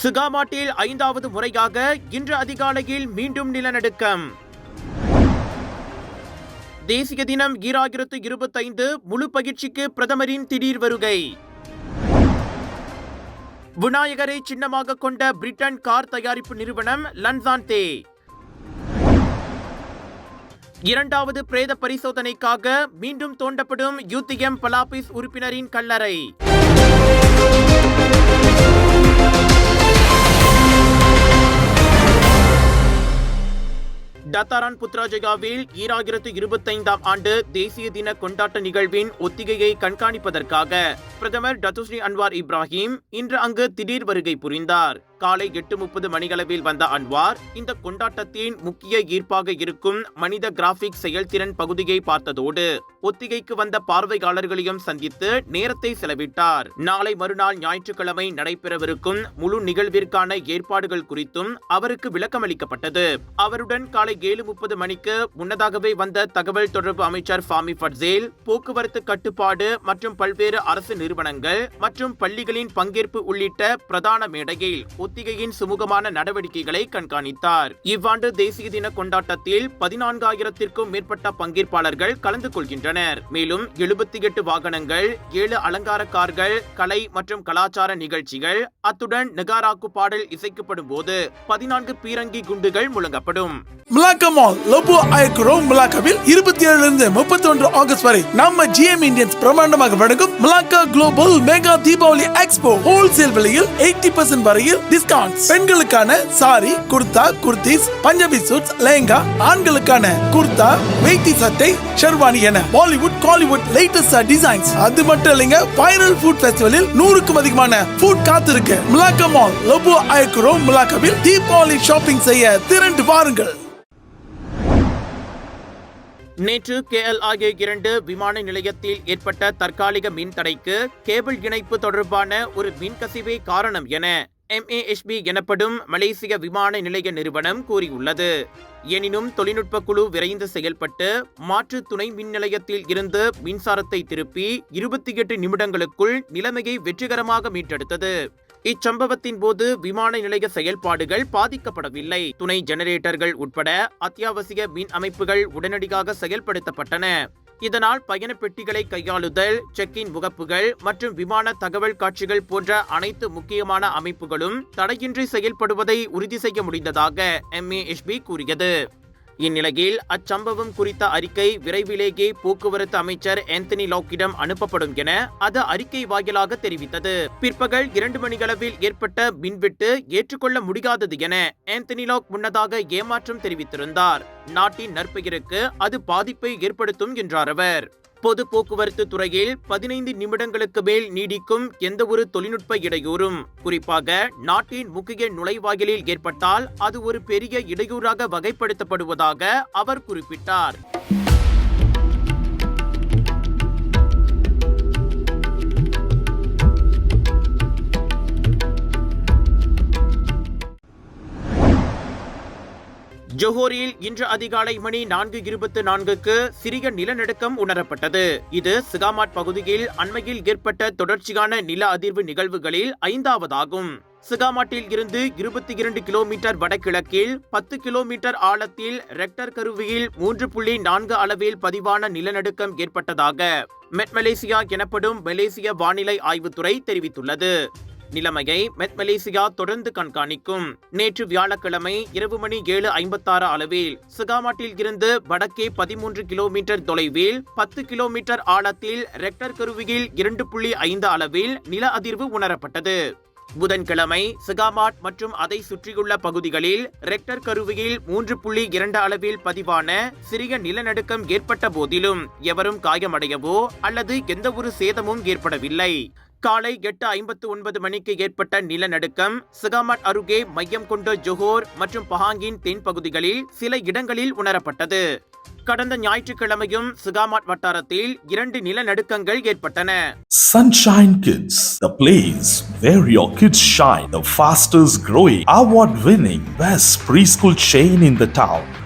சுகாமாட்டில் ஐந்தாவது முறையாக இன்று அதிகாலையில் மீண்டும் நிலநடுக்கம். தேசிய தினம் ஈராயிரத்து இருபத்தைந்து முழு பயிற்சிக்கு பிரதமரின் திடீர் வருகை. விநாயகரை சின்னமாக கொண்ட பிரிட்டன் கார் தயாரிப்பு நிறுவனம் லன்சான்தே. இரண்டாவது பிரேத பரிசோதனைக்காக மீண்டும் தோண்டப்படும் யூத்தியம் பலாபிஸ் உறுப்பினரின் கல்லறை. டத்தாரான் புத்ராஜயாவில் ஈராயிரத்து இருபத்தைந்தாம் ஆண்டு தேசிய தின கொண்டாட்ட நிகழ்வின் ஒத்திகையை கண்காணிப்பதற்காக பிரதமர் டத்துஸ்ரீ அன்வார் இப்ராஹிம் இன்று அங்கு திடீர் வருகை புரிந்தார். காலை எட்டு முப்பது மணிகளவில் வந்த அன்வார் இந்த கொண்டாட்டத்தின் முக்கிய ஈர்ப்பாக இருக்கும் மனித கிராபிக் செயல்திறன் பகுதியை பார்த்ததோடு ஒத்திகைக்கு வந்த பார்வையாளர்களையும் சந்தித்து நேரத்தை செலவிட்டார். நாளை மறுநாள் ஞாயிற்றுக்கிழமை நடைபெறவிருக்கும் முழு நிகழ்விற்கான ஏற்பாடுகள் குறித்தும் அவருக்கு விளக்கமளிக்கப்பட்டது. அவருடன் காலை ஏழு முப்பது மணிக்கு முன்னதாகவே வந்த தகவல் தொடர்பு அமைச்சர் ஃபாமி ஃபட்சேல் போக்குவரத்து கட்டுப்பாடு மற்றும் பல்வேறு அரசு நிறுவனங்கள் மற்றும் பள்ளிகளின் பங்கேற்பு உள்ளிட்ட பிரதான மேடையில் ஒத்திகையின் சுமூகமான நடவடிக்கைகளை கண்காணித்தார். இவ்வாண்டு தேசிய தின கொண்டாட்டத்தில் பதினான்காயிரத்திற்கும் மேற்பட்ட பங்கேற்பாளர்கள் கலந்து கொள்கின்றனர். மேலும் எழுபத்தி எட்டு வாகனங்கள் ஏழு அலங்கார கார்கள் கலை மற்றும் கலாச்சார நிகழ்ச்சிகள் அத்துடன் நெகாராக்கு பாடல் இசைக்கப்படும் போது பதினான்கு பீரங்கி குண்டுகள் முழங்கப்படும். மலாக்கா மால் லோபோ அயக் ரோம் மலாக்காவில் இருபத்தி ஏழுல இருந்து முப்பத்தி ஒன்று ஆகஸ்ட் வரை நம்ம ஜிஎம் இந்தியன்ஸ் பிரமாண்டமாக வழங்கும் Malacca global mega Deepavali expo wholesale விலையில் எயிட்டி பர்சன்ட் வரையில் டிஸ்கவுண்ட் பெண்களுக்கான சாரி குர்தா குர்த்திஸ் பஞ்சாபி சூட்ஸ் லெஹங்கா ஆண்களுக்கான குர்தா வெயிட்டி சட்டை ஷெர்வானி என பாலிவுட் காலிவுட் லேட்டஸ்ட் டிசைன்ஸ் அது மட்டும் இல்லைங்க வைரல் ஃபுட் ஃபெஸ்டிவலில் நூறுக்கும் அதிகமான ஃபுட் காத்திருக்கு. மிலாக்கா மால் லோபோ ஐக்ரோ மிலாக்காவில் தீபாவளி ஷாப்பிங் செய்ய திரண்டு வாருங்கள். நேற்று கேஎல்ஐஏ இரண்டு விமான நிலையத்தில் ஏற்பட்ட தற்காலிக மின் தடைக்கு கேபிள் இணைப்பு தொடர்பான ஒரு மின்கசிவே காரணம் என எம்ஏஎஸ்பி எனப்படும் மலேசிய விமான நிலைய நிறுவனம் கூறியுள்ளது. எனினும் தொழில்நுட்ப குழு விரைந்து செயல்பட்டு மாற்று துணை மின் நிலையத்தில் இருந்து மின்சாரத்தை திருப்பி இருபத்தி எட்டு நிமிடங்களுக்குள் நிலைமையை வெற்றிகரமாக மீட்டெடுத்தது. இச்சம்பவத்தின் போது விமான நிலைய செயல்பாடுகள் பாதிக்கப்படவில்லை. துணை ஜெனரேட்டர்கள் உட்பட அத்தியாவசிய மின் அமைப்புகள் உடனடியாக செயல்படுத்தப்பட்டன. இதனால் பயண பெட்டிகளை கையாளுதல் செக்-இன் முகப்புகள் மற்றும் விமான தகவல் காட்சிகள் போன்ற அனைத்து முக்கியமான அமைப்புகளும் தடையின்றி செயல்படுவதை உறுதி செய்ய முடிந்ததாக எம்ஏஎஸ்பி கூறியது. இந்நிலையில் அச்சம்பவம் குறித்த அறிக்கை விரைவிலேயே போக்குவரத்து அமைச்சர் ஆந்தனி லாக்கிடம் அனுப்பப்படும் என அது அறிக்கை வாயிலாக தெரிவித்தது. பிற்பகல் இரண்டு மணிகளவில் ஏற்பட்ட மின்வெட்டு ஏற்றுக்கொள்ள முடியாதது என ஆந்தனி லாக் முன்னதாக ஏமாற்றம் தெரிவித்திருந்தார். நாட்டின் நற்பெயருக்கு அது பாதிப்பை ஏற்படுத்தும் என்றார் அவர். பொது போக்குவரத்து துறையில் பதினைந்து நிமிடங்களுக்கு மேல் நீடிக்கும் எந்த ஒரு தொழில்நுட்ப இடையூறும் குறிப்பாக நாட்டின் முக்கிய நுழைவாயிலில் ஏற்பட்டால் அது ஒரு பெரிய இடையூறாக வகைப்படுத்தப்படுவதாக அவர் குறிப்பிட்டார். ஜோஹோரில் இன்று அதிகாலை மணி நான்கு இருபத்து நான்குக்கு சிறிய நிலநடுக்கம் உணரப்பட்டது. இது சிகாமாட் பகுதியில் அண்மையில் ஏற்பட்ட தொடர்ச்சியான நில அதிர்வு நிகழ்வுகளில் ஐந்தாவதாகும். சிகாமாட்டில் இருந்து இருபத்தி இரண்டு கிலோமீட்டர் வடகிழக்கில் பத்து கிலோமீட்டர் ஆழத்தில் ரெக்டர் கருவியில் மூன்று புள்ளி நான்கு அளவில் பதிவான நிலநடுக்கம் ஏற்பட்டதாக மெட் மலேசியா எனப்படும் மலேசிய வானிலை ஆய்வுத்துறை தெரிவித்துள்ளது. நிலைமையை மெத்மலேசியா தொடர்ந்து கண்காணிக்கும். நேற்று வியாழக்கிழமை இரவு மணி ஏழு ஐம்பத்தாறு அளவில் சுகாமாட்டில் இருந்து வடக்கே பதிமூன்று கிலோமீட்டர் தொலைவில் பத்து கிலோமீட்டர் ஆழத்தில் ரெக்டர் கருவியில் இரண்டு புள்ளி ஐந்து அளவில் நில அதிர்வு உணரப்பட்டது. புதன்கிழமை சிகாமாட் மற்றும் அதை சுற்றியுள்ள பகுதிகளில் ரெக்டர் கருவியில் மூன்று புள்ளி இரண்டு அளவில் பதிவான சிறிய நிலநடுக்கம் ஏற்பட்ட போதிலும் எவரும் காயமடையவோ அல்லது எந்த ஒரு சேதமும் ஏற்படவில்லை. காலை எட்டு ஐம்பத்து ஒன்பது மணிக்கு ஏற்பட்ட நிலநடுக்கம் சிகாமட் அருகே மையம் கொண்ட ஜொஹோர் மற்றும் பஹாங்கின் தென் பகுதிகளில் சில இடங்களில் உணரப்பட்டது கடந்த ஞாயிற்றுக்கிழமையும் சிகாமாட் வட்டாரத்தில் இரண்டு நிலநடுக்கங்கள் ஏற்பட்டன Sunshine Kids, the place where your kids shine, the fastest growing, award winning, best preschool chain in the town.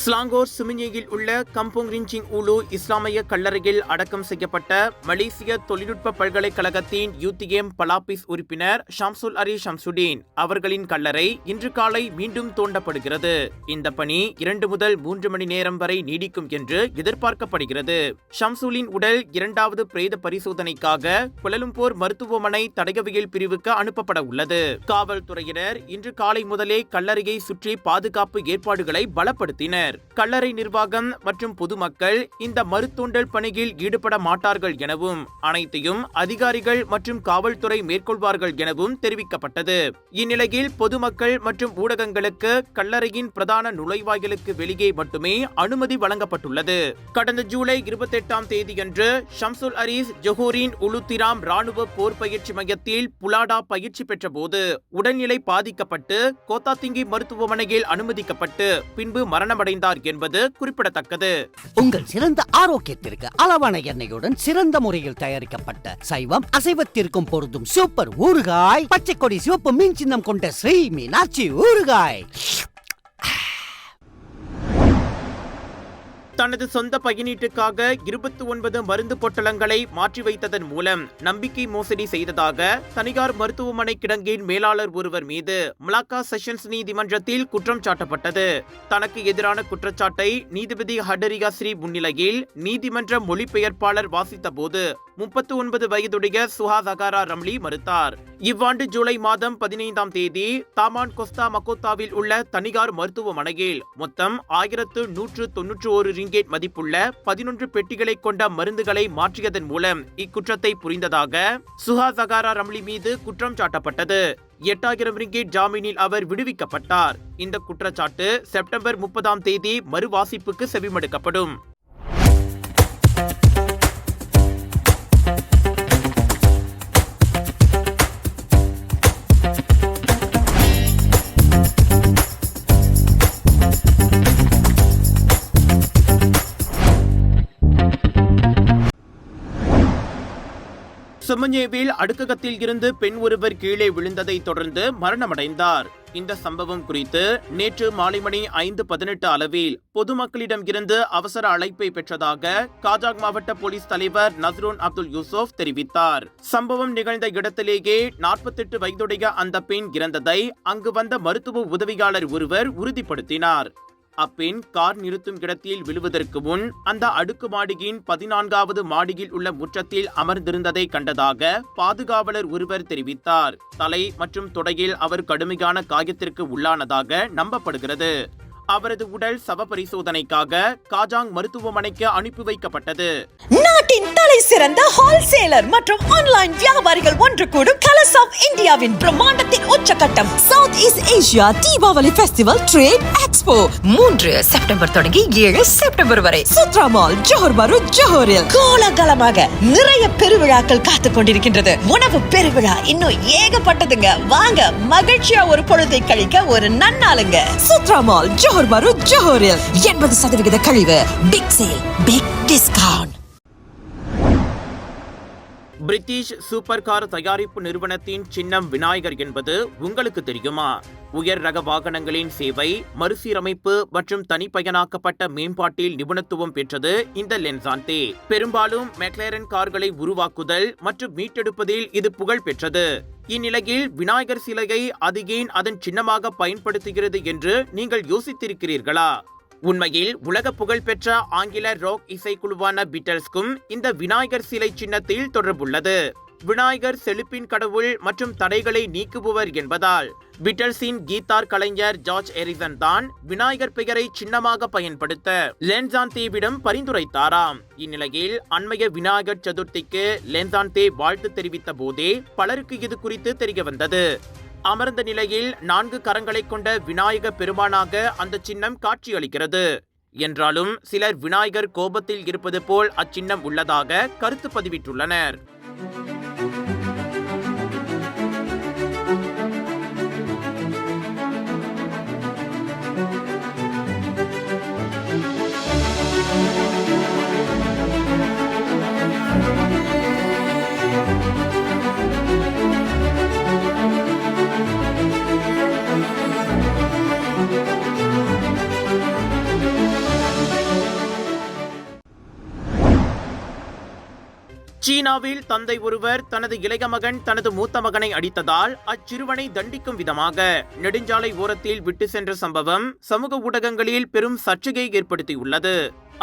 Selangor சுமிஞ்சியில் உள்ள கம்போங் ரிஞ்சிங் உலு இஸ்லாமிய கல்லறையில் அடக்கம் செய்யப்பட்ட மலேசிய தொழில்நுட்ப பல்கலைக்கழகத்தின் யூத்திகேம் பலாபிஸ் உறுப்பினர் ஷம்சுல் அரி ஷம்சுடீன் அவர்களின் கல்லறை இன்று காலை மீண்டும் தோண்டப்படுகிறது. இந்த பணி இரண்டு முதல் மூன்று மணி நேரம் வரை நீடிக்கும் என்று எதிர்பார்க்கப்படுகிறது. ஷம்சுலின் உடல் இரண்டாவது பிரேத பரிசோதனைக்காக குலலும்பூர் மருத்துவமனை தடயவியல் பிரிவுக்கு அனுப்பப்பட உள்ளது. காவல்துறையினர் இன்று காலை முதலே கல்லறையை சுற்றி பாதுகாப்பு ஏற்பாடுகளை பலப்படுத்தினர். கல்லறை நிர்வாகம் மற்றும் பொதுமக்கள் இந்த மறுத்தூண்டல் பணியில் ஈடுபட மாட்டார்கள் எனவும் அனைத்தையும் அதிகாரிகள் மற்றும் காவல்துறை மேற்கொள்வார்கள் எனவும் தெரிவிக்கப்பட்டது. இந்நிலையில் பொதுமக்கள் மற்றும் ஊடகங்களுக்கு கல்லறையின் பிரதான நுழைவாயிலுக்கு வெளியே மட்டுமே அனுமதி வழங்கப்பட்டுள்ளது. கடந்த ஜூலை இருபத்தி எட்டாம் தேதியன்று ஷம்சுல் அரீஸ் ஜொஹூரின் உலுத்திராம் ராணுவ போர் பயிற்சி மையத்தில் புலாடா பயிற்சி பெற்றபோது உடல்நிலை பாதிக்கப்பட்டு கோத்தாத்திங்கி மருத்துவமனையில் அனுமதிக்கப்பட்டு பின்பு அடைந்தார் என்பது குறிப்பிடத்தக்கது. உங்கள் சிறந்த ஆரோக்கியத்திற்கு அளவான எண்ணெயுடன் சிறந்த முறையில் தயாரிக்கப்பட்ட சைவம் அசைவத்திற்கும் பொருந்தும் சூப்பர் ஊறுகாய் பச்சை கொடி சிவப்பு மீன் சின்னம் கொண்ட ஸ்ரீ மீனாட்சி ஊறுகாய். தனது சொந்த பயனீட்டுக்காக இருபத்தி ஒன்பது மருந்து பொட்டலங்களை மாற்றி வைத்ததன் மூலம் நம்பிக்கை மோசடி செய்ததாக தனியார் மருத்துவமனை கிடங்கின் மேலாளர் ஒருவர் மீது மலாக்கா செஷன்ஸ் நீதிமன்றத்தில் குற்றம் சாட்டப்பட்டது. தனக்கு எதிரான குற்றச்சாட்டை நீதிபதி ஹடரியா ஸ்ரீ முன்னிலையில் நீதிமன்ற மொழிபெயர்ப்பாளர் வாசித்தபோது முப்பத்தி ஒன்பது வயதுடைய சுஹா சகாரா ரம்லி மறுத்தார். இவ்வாண்டு ஜூலை மாதம் பதினைந்தாம் தேதி தாமான் கொஸ்தா மகோத்தாவில் உள்ள தனியார் மருத்துவமனையில் மொத்தம் ஆயிரத்து நூற்று தொன்னூற்று ஒரு ரிங்கேட் மதிப்புள்ள பதினொன்று பெட்டிகளை கொண்ட மருந்துகளை மாற்றியதன் மூலம் இக்குற்றத்தை புரிந்ததாக சுஹா சகாரா ரம்லி மீது குற்றம் சாட்டப்பட்டது. எட்டாயிரம் ரிங்கேட் ஜாமீனில் அவர் விடுவிக்கப்பட்டார். இந்த குற்றச்சாட்டு செப்டம்பர் முப்பதாம் தேதி மறுவாசிப்புக்கு செவிமடுக்கப்படும். சுமஞ்சேவில் அடுக்ககத்தில் இருந்து பெண் ஒருவர் கீழே விழுந்ததை தொடர்ந்து மரணமடைந்தார். இந்த சம்பவம் குறித்து நேற்று மாலை மணி ஐந்து பதினெட்டு அளவில் பொதுமக்களிடம் இருந்து அவசர அழைப்பை பெற்றதாக காஜாக் மாவட்ட போலீஸ் தலைவர் நஸ்ரூன் அப்துல் யூசுப் தெரிவித்தார். சம்பவம் நிகழ்ந்த இடத்திலேயே நாற்பத்தெட்டு வயதுடைய அந்த பெண் இறந்ததை அங்கு வந்த மருத்துவ உதவியாளர் ஒருவர் உறுதிப்படுத்தினார். அப்பெண் கார் நிறுத்தும் இடத்தில் விழுவதற்கு முன் அந்த அடுக்கு மாடியின் பதினான்காவது மாடியில் உள்ள முற்றத்தில் அமர்ந்திருந்ததை கண்டதாக பாதுகாவலர் ஒருவர் தெரிவித்தார். தலை மற்றும் தொடையில் அவர் கடுமையான காயத்திற்கு உள்ளானதாக நம்பப்படுகிறது. அவரது உடல் சவ பரிசோதனைக்காக காஜாங் மருத்துவமனைக்கு அனுப்பி வைக்கப்பட்டது. நாட்டின் தலை சிறந்த ஹோல்சேலர் மற்றும் ஆன்லைன் வியாபாரிகள் ஒன்று கூடும் கலர்ஸ் ஆஃப் இந்தியாவின் பிரம்மாண்டத்தின் உச்சகட்டம் south east Asia Deepavali festival trade expo மூன்று செப்டம்பர் தொடங்கி ஏழு செப்டம்பர் வரை. சுத்ரா மால் ஜோஹர் பரு ஜோஹரில் கோலாகலமாக நிறைய பெருவிழாக்கள் காத்துக் கொண்டிருக்கின்றது. உணவு பெருவிழா இன்னும் ஏகப்பட்டதுங்க. வாங்க மகிழ்ச்சியா ஒரு பொழுதை கழிக்க ஒரு நன்னாளுங்க. சுத்ரா மால் ஜோஹர் பரு ஜோஹரில் எண்பது சதவிகித கழிவு. Big sale big discount British super car தயாரிப்பு நிறுவனத்தின் சின்னம் விநாயகர் என்பது உங்களுக்கு தெரியுமா? உயர் ரக வாகனங்களின் சேவை மறுசீரமைப்பு மற்றும் தனிப்பயனாக்கப்பட்ட மேம்பாட்டில் நிபுணத்துவம் பெற்றது இந்த லென்சாந்தே பெரும்பாலும் மெக்லேரன் கார்களை உருவாக்குதல் மற்றும் மீட்டெடுப்பதில் இது புகழ் பெற்றது. இந்நிலையில் விநாயகர் சிலையை அது ஏன் அதன் சின்னமாக பயன்படுத்துகிறது என்று நீங்கள் யோசித்திருக்கிறீர்களா? உண்மையில் உலக புகழ்பெற்ற ஆங்கில ராக் இசைக்குழுவான பீட்டல்ஸ்க்கும் இந்த விநாயகர் சிலை சின்னத்தில் தொடர்புள்ளது. விநாயகர் செழிப்பின் கடவுள் மற்றும் தடைகளை நீக்குபவர் என்பதால் பிட்டல்ஸின் கீதார் கலைஞர் ஜார்ஜ் எரிசன் தான் விநாயகர் பெயரை சின்னமாக பயன்படுத்த லென்சான் தேவிடம் பரிந்துரைத்தாராம். இந்நிலையில் அண்மைய விநாயகர் சதுர்த்திக்கு லென்சான் தே வாழ்த்து தெரிவித்த போதே பலருக்கு இது குறித்து தெரிய வந்தது. அமர்ந்த நிலையில் நான்கு கரங்களை கொண்ட விநாயக பெருமானாக அந்த சின்னம் காட்சியளிக்கிறது. என்றாலும் சிலர் விநாயகர் கோபத்தில் இருப்பது போல் அச்சின்னம் உள்ளதாக கருத்து பதிவிட்டுள்ளனர். சீனாவில் தந்தை ஒருவர் தனது இளைய மகன் தனது மூத்த மகனை அடித்ததால் அச்சிறுவனை தண்டிக்கும் விதமாக நெடுஞ்சாலை ஓரத்தில் விட்டு சென்ற சம்பவம் சமூக ஊடகங்களில் பெரும் சர்ச்சையை ஏற்படுத்தியுள்ளது.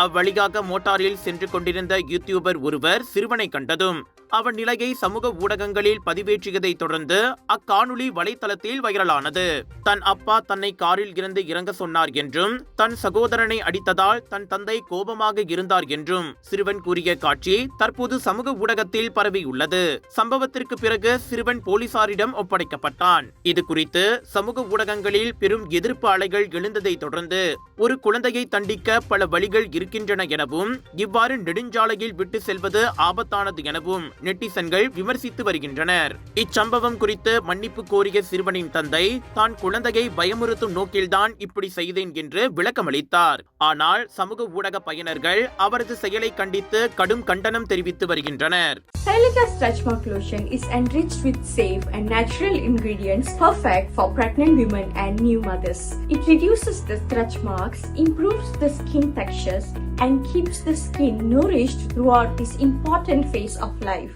அவ்வழியாக மோட்டாரில் சென்று கொண்டிருந்த யூடியூபர் ஒருவர் சிறுவனை கண்டதும் அவன் நிலையை சமூக ஊடகங்களில் பதிவேற்றியதை தொடர்ந்து அக்காணொளி வலைத்தளத்தில் வைரலானது. தன் அப்பா தன்னை காரில் இருந்து இறங்க சொன்னார் என்றும் தன் சகோதரனை அடித்ததால் தன் தந்தை கோபமாக இருந்தார் என்றும் சிறுவன் கூறிய காட்சி தற்போது சமூக ஊடகத்தில் பரவியுள்ளது சம்பவத்திற்கு பிறகு சிறுவன் போலீசாரிடம் ஒப்படைக்கப்பட்டான். இது குறித்து சமூக ஊடகங்களில் பெரும் எதிர்ப்பு அலைகள் எழுந்ததை தொடர்ந்து ஒரு குழந்தையை தண்டிக்க பல வழிகள் இருக்கின்றன எனவும் இவ்வாறு நெடுஞ்சாலையில் விட்டு செல்வது ஆபத்தானது எனவும் நெட்டிசன்கள் விமர்சித்து வருகின்றனர் இச்சம்பவம் குறித்து மன்னிப்பு கோரிய சிறுவனின் தந்தை தான் குழந்தையை பயமுறுத்தும் நோக்கில்தான் இப்படி செய்தேன் என்று விளக்கமளித்தார் ஆனால் சமூக ஊடக பயனர்கள் அவரது செயலை கண்டித்து கடும் கண்டனம் தெரிவித்து வருகின்றனர் Celica Stretch Mark Lotion is enriched with safe and natural ingredients perfect for pregnant women and new mothers. It reduces the stretch marks, improves the skin textures, and keeps the skin nourished throughout this important phase of life.